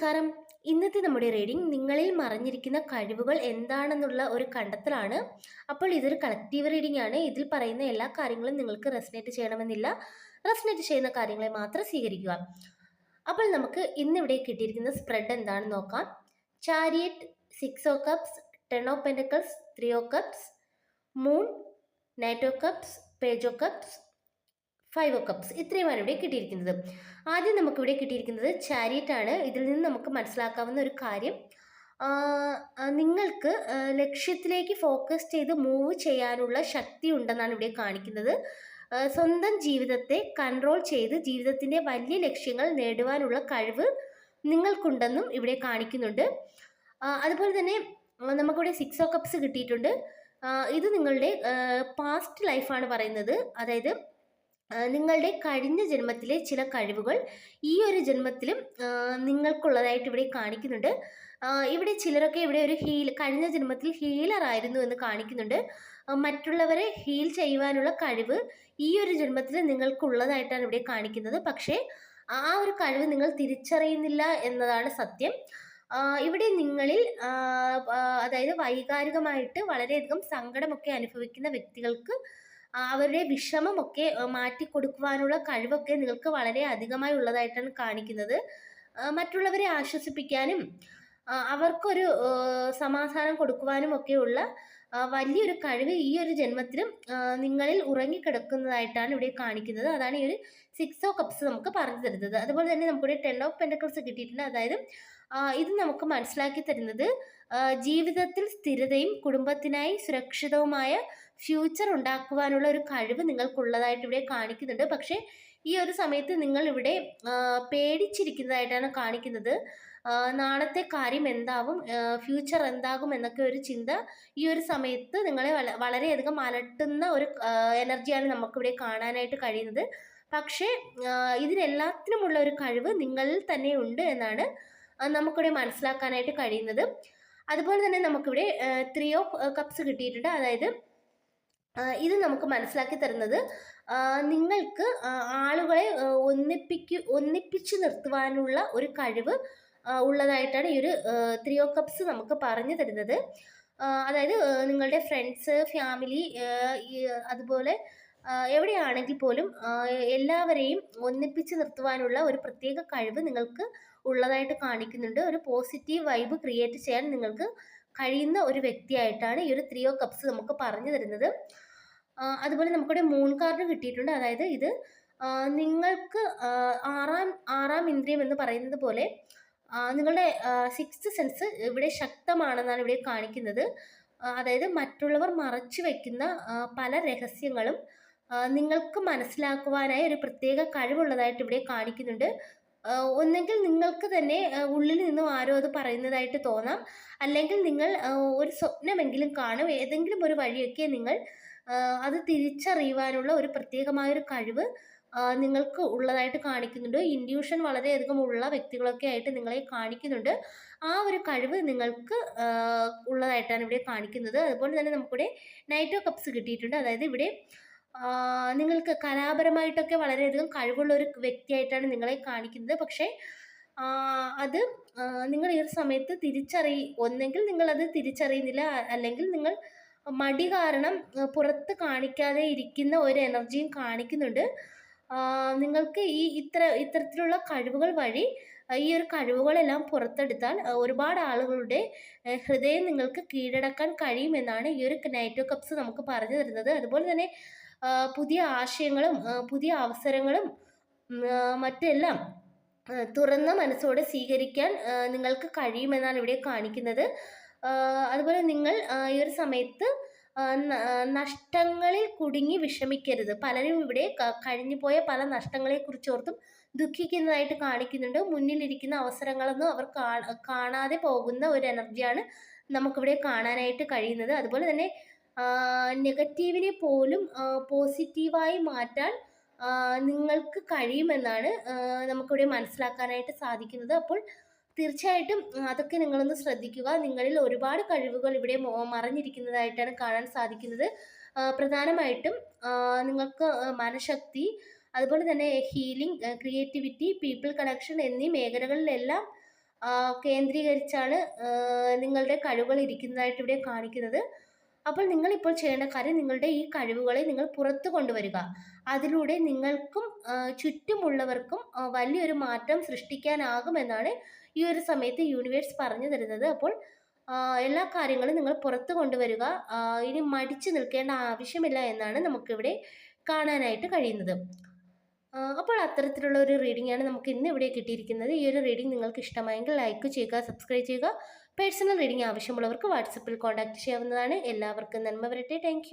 നമസ്കാരം. ഇന്നത്തെ നമ്മുടെ റീഡിംഗ് നിങ്ങളിൽ മറിഞ്ഞിരിക്കുന്ന കഴിവുകൾ എന്താണെന്നുള്ള ഒരു കണ്ടെത്തലാണ്. അപ്പോൾ ഇതൊരു കളക്റ്റീവ് റീഡിംഗ് ആണ്. ഇതിൽ പറയുന്ന എല്ലാ കാര്യങ്ങളും നിങ്ങൾക്ക് റെസനേറ്റ് ചെയ്യണമെന്നില്ല. റെസനേറ്റ് ചെയ്യുന്ന കാര്യങ്ങളെ മാത്രം സ്വീകരിക്കുക. അപ്പോൾ നമുക്ക് ഇന്നിവിടെ കിട്ടിയിരിക്കുന്ന സ്പ്രെഡ് എന്താണെന്ന് നോക്കാം. Chariot six of cups ten of pentacles three of cups moon knight of cups page cups five cups ഇത്രയുമാണ് ഇവിടെ കിട്ടിയിരിക്കുന്നത്. ആദ്യം നമുക്കിവിടെ കിട്ടിയിരിക്കുന്നത് ചാരിയറ്റ് ആണ്. ഇതിൽ നിന്ന് നമുക്ക് മനസ്സിലാക്കാവുന്ന ഒരു കാര്യം. നിങ്ങൾക്ക് ലക്ഷ്യത്തിലേക്ക് ഫോക്കസ് ചെയ്ത് മൂവ് ചെയ്യാനുള്ള ശക്തി ഉണ്ടെന്നാണ് ഇവിടെ കാണിക്കുന്നത്. സ്വന്തം ജീവിതത്തെ കൺട്രോൾ ചെയ്ത് ജീവിതത്തിന്റെ വലിയ ലക്ഷ്യങ്ങൾ നേടുവാനുള്ള കഴിവ് നിങ്ങൾക്കുണ്ടെന്നും ഇവിടെ കാണിക്കുന്നുണ്ട്. അതുപോലെ തന്നെ നമുക്കിവിടെ സിക്സ് ഓ കപ്സ് കിട്ടിയിട്ടുണ്ട്. ഇത് നിങ്ങളുടെ പാസ്റ്റ് ലൈഫാണ് പറയുന്നത്. അതായത് നിങ്ങളുടെ കഴിഞ്ഞ ജന്മത്തിലെ ചില കഴിവുകൾ ഈ ഒരു ജന്മത്തിലും നിങ്ങൾക്കുള്ളതായിട്ട് ഇവിടെ കാണിക്കുന്നുണ്ട്. ഇവിടെ ചിലരൊക്കെ ഇവിടെ ഒരു ഹീൽ കഴിഞ്ഞ ജന്മത്തിൽ ഹീലർ ആയിരുന്നു എന്ന് കാണിക്കുന്നുണ്ട്. മറ്റുള്ളവരെ ഹീൽ ചെയ്യുവാനുള്ള കഴിവ് ഈ ഒരു ജന്മത്തിൽ നിങ്ങൾക്കുള്ളതായിട്ടാണ് ഇവിടെ കാണിക്കുന്നത്. പക്ഷേ ആ ഒരു കഴിവ് നിങ്ങൾ തിരിച്ചറിയുന്നില്ല എന്നതാണ് സത്യം. ഇവിടെ നിങ്ങളിൽ അതായത് വൈകാരികമായിട്ട് വളരെയധികം സങ്കടമൊക്കെ അനുഭവിക്കുന്ന വ്യക്തികൾക്ക് അവരുടെ വിഷമമൊക്കെ മാറ്റി കൊടുക്കുവാനുള്ള കഴിവൊക്കെ നിങ്ങൾക്ക് വളരെ അധികമായി ഉള്ളതായിട്ടാണ് കാണിക്കുന്നത്. മറ്റുള്ളവരെ ആശ്വസിപ്പിക്കാനും അവർക്കൊരു സമാധാനം കൊടുക്കുവാനും ഒക്കെയുള്ള വലിയൊരു കഴിവ് ഈ ഒരു ജന്മത്തിലും നിങ്ങളിൽ ഉറങ്ങിക്കിടക്കുന്നതായിട്ടാണ് ഇവിടെ കാണിക്കുന്നത്. അതാണ് ഈ ഒരു സിക്സ് ഓഫ് കപ്സ് നമുക്ക് പറഞ്ഞു തരുന്നത്. അതുപോലെ തന്നെ നമുക്കിവിടെ ടെൻ ഓഫ് പെൻഡക്കിൾസ് കിട്ടിയിട്ടുണ്ട്. അതായത് ഇത് നമുക്ക് മനസ്സിലാക്കി തരുന്നത് ജീവിതത്തിൽ സ്ഥിരതയും കുടുംബത്തിനായി സുരക്ഷിതവുമായ ഫ്യൂച്ചർ ഉണ്ടാക്കുവാനുള്ള ഒരു കഴിവ് നിങ്ങൾക്കുള്ളതായിട്ട് ഇവിടെ കാണിക്കുന്നുണ്ട്. പക്ഷേ ഈ ഒരു സമയത്ത് നിങ്ങൾ ഇവിടെ പേടിച്ചിരിക്കുന്നതായിട്ടാണ് കാണിക്കുന്നത്. നാളത്തെ കാര്യം എന്താവും ഫ്യൂച്ചർ എന്താകും എന്നൊക്കെ ഒരു ചിന്ത ഈ ഒരു സമയത്ത് നിങ്ങളെ വള വളരെയധികം അലട്ടുന്ന ഒരു എനർജിയാണ് നമുക്കിവിടെ കാണാനായിട്ട് കഴിയുന്നത്. പക്ഷേ ഇതിനെല്ലാത്തിനുമുള്ള ഒരു കഴിവ് നിങ്ങളിൽ തന്നെ ഉണ്ട് എന്നാണ് നമുക്കിവിടെ മനസ്സിലാക്കാനായിട്ട് കഴിയുന്നത്. അതുപോലെ തന്നെ നമുക്കിവിടെ ത്രീ ഓഫ് കപ്സ് കിട്ടിയിട്ടുണ്ട്. അതായത് ഇത് നമുക്ക് മനസ്സിലാക്കി തരുന്നത് നിങ്ങൾക്ക് ആളുകളെ ഒന്നിപ്പിക്ക ഒന്നിപ്പിച്ച് നിർത്തുവാനുള്ള ഒരു കഴിവ് ഉള്ളതായിട്ടാണ് ഈ ഒരു ത്രീ ഓ കപ്സ് നമുക്ക് പറഞ്ഞു തരുന്നത്. അതായത് നിങ്ങളുടെ ഫ്രണ്ട്സ് ഫാമിലി അതുപോലെ എവിടെയാണെങ്കിൽ പോലും എല്ലാവരെയും ഒന്നിപ്പിച്ച് നിർത്തുവാനുള്ള ഒരു പ്രത്യേക കഴിവ് നിങ്ങൾക്ക് ഉള്ളതായിട്ട് കാണിക്കുന്നുണ്ട്. ഒരു പോസിറ്റീവ് വൈബ് ക്രിയേറ്റ് ചെയ്യാൻ നിങ്ങൾക്ക് കഴിയുന്ന ഒരു വ്യക്തിയായിട്ടാണ് ഈ ഒരു ത്രീ ഓ കപ്സ് നമുക്ക് പറഞ്ഞു തരുന്നത്. അതുപോലെ നമുക്കിവിടെ മൂൺ കാർഡ് കിട്ടിയിട്ടുണ്ട്. അതായത് ഇത് നിങ്ങൾക്ക് ആറാം ആറാം ഇന്ദ്രിയം എന്ന് പറയുന്നത് പോലെ നിങ്ങളുടെ സിക്സ്ത് സെൻസ് ഇവിടെ ശക്തമാണെന്നാണ് ഇവിടെ കാണിക്കുന്നത്. അതായത് മറ്റുള്ളവർ മറച്ചു വയ്ക്കുന്ന പല രഹസ്യങ്ങളും നിങ്ങൾക്ക് മനസ്സിലാക്കുവാനായി ഒരു പ്രത്യേക കഴിവുള്ളതായിട്ട് ഇവിടെ കാണിക്കുന്നുണ്ട്. ഒന്നെങ്കിൽ നിങ്ങൾക്ക് തന്നെ ഉള്ളിൽ നിന്നും ആരോ അത് പറയുന്നതായിട്ട് തോന്നാം. അല്ലെങ്കിൽ നിങ്ങൾ ഒരു സ്വപ്നമെങ്കിലും കാണും. ഏതെങ്കിലും ഒരു വഴിയൊക്കെ നിങ്ങൾ അത് തിരിച്ചറിയുവാനുള്ള ഒരു പ്രത്യേകമായൊരു കഴിവ് ആ, നിങ്ങൾക്ക് ഉള്ളതായിട്ട് കാണിക്കുന്നുണ്ട്. ഇൻഡ്യൂഷൻ വളരെയധികം ഉള്ള വ്യക്തികളൊക്കെ ആയിട്ട് നിങ്ങളെ കാണിക്കുന്നുണ്ട്. ആ ഒരു കഴിവ് നിങ്ങൾക്ക് ഉള്ളതായിട്ടാണ് ഇവിടെ കാണിക്കുന്നത്. അതുപോലെ തന്നെ നമുക്കിവിടെ നൈറ്റ് കപ്സ് കിട്ടിയിട്ടുണ്ട്. അതായത് ഇവിടെ നിങ്ങൾക്ക് കലാപരമായിട്ടൊക്കെ വളരെയധികം കഴിവുള്ള ഒരു വ്യക്തിയായിട്ടാണ് നിങ്ങളെ കാണിക്കുന്നത്. പക്ഷേ അത് നിങ്ങൾ ഈ ഒരു സമയത്ത് തിരിച്ചറി ഒന്നെങ്കിൽ നിങ്ങളത് തിരിച്ചറിയുന്നില്ല അല്ലെങ്കിൽ നിങ്ങൾ മടി കാരണം പുറത്ത് കാണിക്കാതെ ഇരിക്കുന്ന ഒരു എനർജിയും കാണിക്കുന്നുണ്ട്. നിങ്ങൾക്ക് ഈ ഇത്ര ഇത്തരത്തിലുള്ള കഴിവുകൾ വഴി ഈ ഒരു കഴിവുകളെല്ലാം പുറത്തെടുത്താൽ ഒരുപാട് ആളുകളുടെ ഹൃദയം നിങ്ങൾക്ക് കീഴടക്കാൻ കഴിയുമെന്നാണ് ഈ ഒരു നൈറ്റോ കപ്സ് നമുക്ക് പറഞ്ഞു തരുന്നത്. അതുപോലെ തന്നെ പുതിയ ആശയങ്ങളും പുതിയ അവസരങ്ങളും മറ്റെല്ലാം തുറന്ന മനസ്സോടെ സ്വീകരിക്കാൻ നിങ്ങൾക്ക് കഴിയുമെന്നാണ് ഇവിടെ കാണിക്കുന്നത്. അതുപോലെ നിങ്ങൾ ഈ ഒരു സമയത്ത് നഷ്ടങ്ങളിൽ കുടുങ്ങി വിഷമിക്കരുത്. പലരും ഇവിടെ കഴിഞ്ഞു പോയ പല നഷ്ടങ്ങളെക്കുറിച്ചോർത്തും ദുഃഖിക്കുന്നതായിട്ട് കാണിക്കുന്നുണ്ട്. മുന്നിലിരിക്കുന്ന അവസരങ്ങളൊന്നും അവർ കാണാതെ പോകുന്ന ഒരു എനർജിയാണ് നമുക്കിവിടെ കാണാനായിട്ട് കഴിയുന്നത്. അതുപോലെ തന്നെ നെഗറ്റീവിനെ പോലും പോസിറ്റീവായി മാറ്റാൻ നിങ്ങൾക്ക് കഴിയുമെന്നാണ് നമുക്കിവിടെ മനസ്സിലാക്കാനായിട്ട് സാധിക്കുന്നത്. അപ്പോൾ തീർച്ചയായിട്ടും അതൊക്കെ നിങ്ങളൊന്ന് ശ്രദ്ധിക്കുക. നിങ്ങളിൽ ഒരുപാട് കഴിവുകൾ ഇവിടെ മറഞ്ഞിരിക്കുന്നതായിട്ടാണ് കാണാൻ സാധിക്കുന്നത്. പ്രധാനമായിട്ടും നിങ്ങൾക്ക് മനഃശക്തി അതുപോലെ തന്നെ ഹീലിംഗ് ക്രിയേറ്റിവിറ്റി പീപ്പിൾ കണക്ഷൻ എന്നീ മേഖലകളിലെല്ലാം കേന്ദ്രീകരിച്ചാണ് നിങ്ങളുടെ കഴിവുകൾ ഇരിക്കുന്നതായിട്ട് ഇവിടെ കാണിക്കുന്നത്. അപ്പോൾ നിങ്ങൾ ഇപ്പോൾ ചെയ്യേണ്ട കാര്യം നിങ്ങളുടെ ഈ കഴിവുകളെ നിങ്ങൾ പുറത്തു കൊണ്ടുവരിക. അതിലൂടെ നിങ്ങൾക്കും ചുറ്റുമുള്ളവർക്കും വലിയൊരു മാറ്റം സൃഷ്ടിക്കാനാകുമെന്നാണ് ഈ ഒരു സമയത്ത് യൂണിവേഴ്സ് പറഞ്ഞു തരുന്നത്. അപ്പോൾ എല്ലാ കാര്യങ്ങളും നിങ്ങൾ പുറത്തു കൊണ്ടുവരിക. ഇനി മടിച്ചു നിൽക്കേണ്ട ആവശ്യമില്ല എന്നാണ് നമുക്കിവിടെ കാണാനായിട്ട് കഴിയുന്നത്. അപ്പോൾ അത്തരത്തിലുള്ള ഒരു റീഡിംഗ് ആണ് നമുക്ക് ഇന്ന് ഇവിടെ കിട്ടിയിരിക്കുന്നത്. ഈ ഒരു റീഡിംഗ് നിങ്ങൾക്ക് ഇഷ്ടമായെങ്കിൽ ലൈക്ക് ചെയ്യുക സബ്സ്ക്രൈബ് ചെയ്യുക. പേഴ്സണൽ റീഡിംഗ് ആവശ്യമുള്ളവർക്ക് വാട്സപ്പിൽ കോൺടാക്ട് ചെയ്യാവുന്നതാണ്. എല്ലാവർക്കും നന്മ വരട്ടെ. താങ്ക്